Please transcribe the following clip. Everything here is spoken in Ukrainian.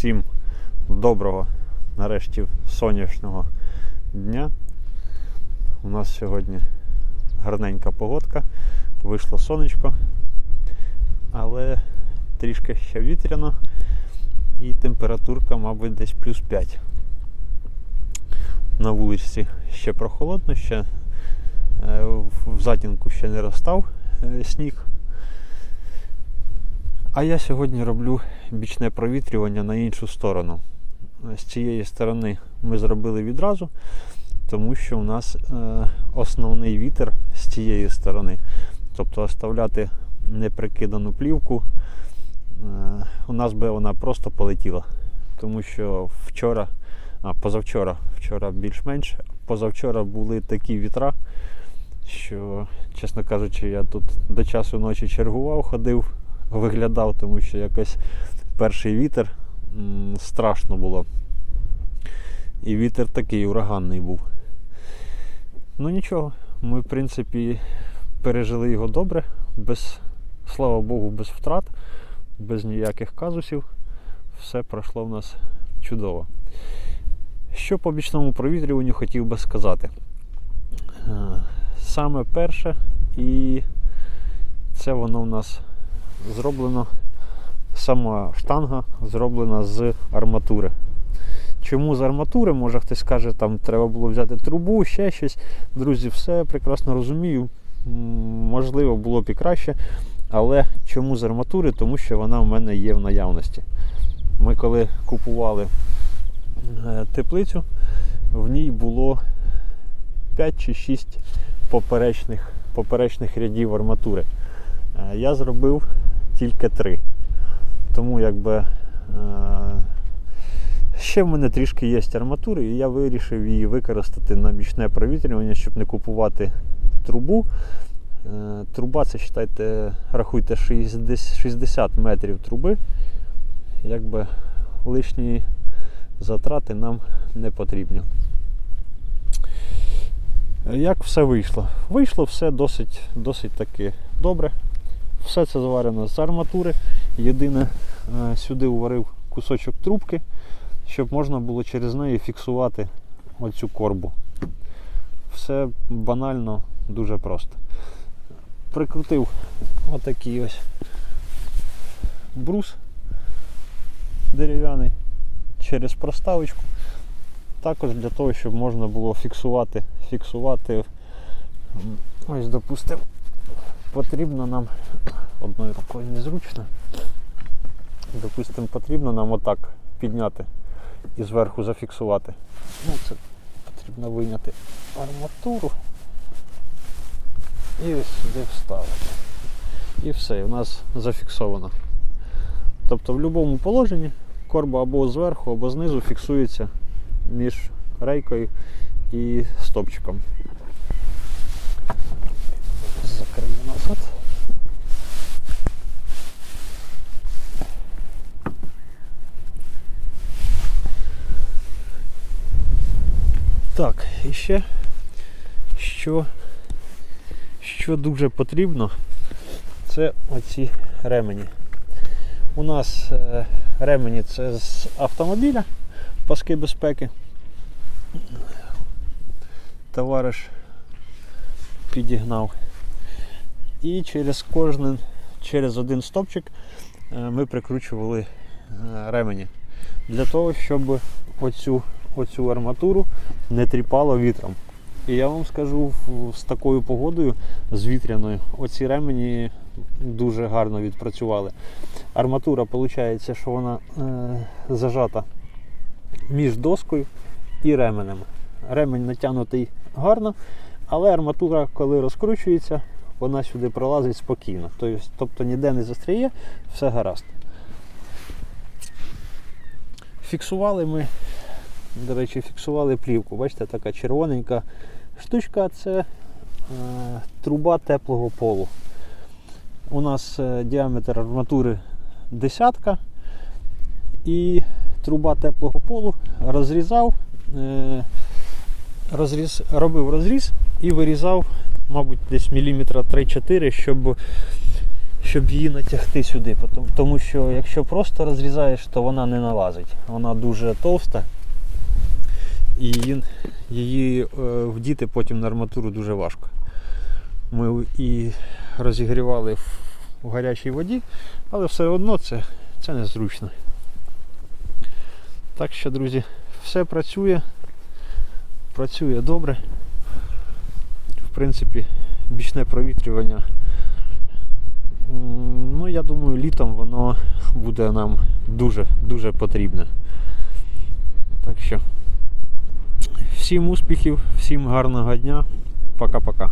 Всім доброго, нарешті сонячного дня. У нас сьогодні гарненька погодка, вийшло сонечко, але трішки ще вітряно і температурка, мабуть, десь плюс 5. На вулиці ще прохолодно, ще е, в- в затінку ще не розстав е, сніг. А я сьогодні роблю бічне провітрювання на іншу сторону. З цієї сторони ми зробили відразу, тому що у нас е, основний вітер з цієї сторони. Тобто оставляти неприкидану плівку, е, у нас би вона просто полетіла. Тому що вчора, а позавчора, вчора більш-менш, позавчора були такі вітра, що, чесно кажучи, я тут до часу ночі чергував, ходив, виглядав, тому що якось перший вітер страшно було. І вітер такий ураганний був. Ну нічого, ми, в принципі, пережили його добре, без, слава Богу, без втрат, без ніяких казусів. Все пройшло в нас чудово. Що по бічному провітрюванню хотів би сказати? Е, Саме перше, і це воно в нас зроблено, сама штанга зроблена з арматури. Чому з арматури? Може хтось скаже, там треба було взяти трубу, ще щось. Друзі, все прекрасно розумію. Можливо, було б і краще. Але чому з арматури? Тому що вона в мене є в наявності. Ми коли купували е, теплицю, в ній було 5 чи 6 поперечних, поперечних рядів арматури. Е, Я зробив тільки 3. Тому якби е, ще в мене трішки є арматури, і я вирішив її використати на бічне провітрювання, щоб не купувати трубу. Е, Труба це вважайте, рахуйте 60 60 метрів труби. Якби лишні затрати нам не потрібні. Як все вийшло? Вийшло все досить, досить таки добре. Все це зварено з арматури. Єдине, е, сюди уварив кусочок трубки, щоб можна було через неї фіксувати оцю корбу. Все банально, дуже просто. Прикрутив отакий ось брус дерев'яний через проставочку. Також для того, щоб можна було фіксувати, фіксувати. Ось, допустимо, потрібно нам одною рукою незручно. Допустимо, потрібно нам отак підняти і зверху зафіксувати. Ну, це потрібно вийняти арматуру і ось сюди вставити. І все, і в нас зафіксовано. Тобто в будь-якому положенні корба або зверху, або знизу фіксується між рейкою і стопчиком. Так, і ще що, що дуже потрібно, це оці ремені. У нас е, ремені це з автомобіля, паски безпеки. Товариш підігнав. І через кожен, через один стопчик е, ми прикручували е, ремені. Для того, щоб оцю, оцю арматуру не тріпало вітром. І я вам скажу, з такою погодою, з вітряною, оці ремені дуже гарно відпрацювали. Арматура, виходить, що вона е, зажата між доскою і ременем. Ремень натягнутий гарно, але арматура, коли розкручується, вона сюди пролазить спокійно. Тобто, тобто ніде не застряє, все гаразд. Фіксували ми, до речі, фіксували плівку. Бачите, така червоненька штучка це е, труба теплого полу. У нас е, діаметр арматури десятка і труба теплого полу розрізав, е, розріз, робив розріз і вирізав, мабуть, десь міліметра 3-4, щоб щоб її натягти сюди. Тому що якщо просто розрізаєш, то вона не налазить. Вона дуже товста. І її, її е, вдіти потім на арматуру дуже важко. Ми і розігрівали в, гарячій воді, але все одно це, це незручно. Так що, друзі, все працює. Працює добре. В принципі, бічне провітрювання. Ну, я думаю, літом воно буде нам дуже, дуже потрібне. Так що, всім успіхів, всім гарного дня. Пока-пока.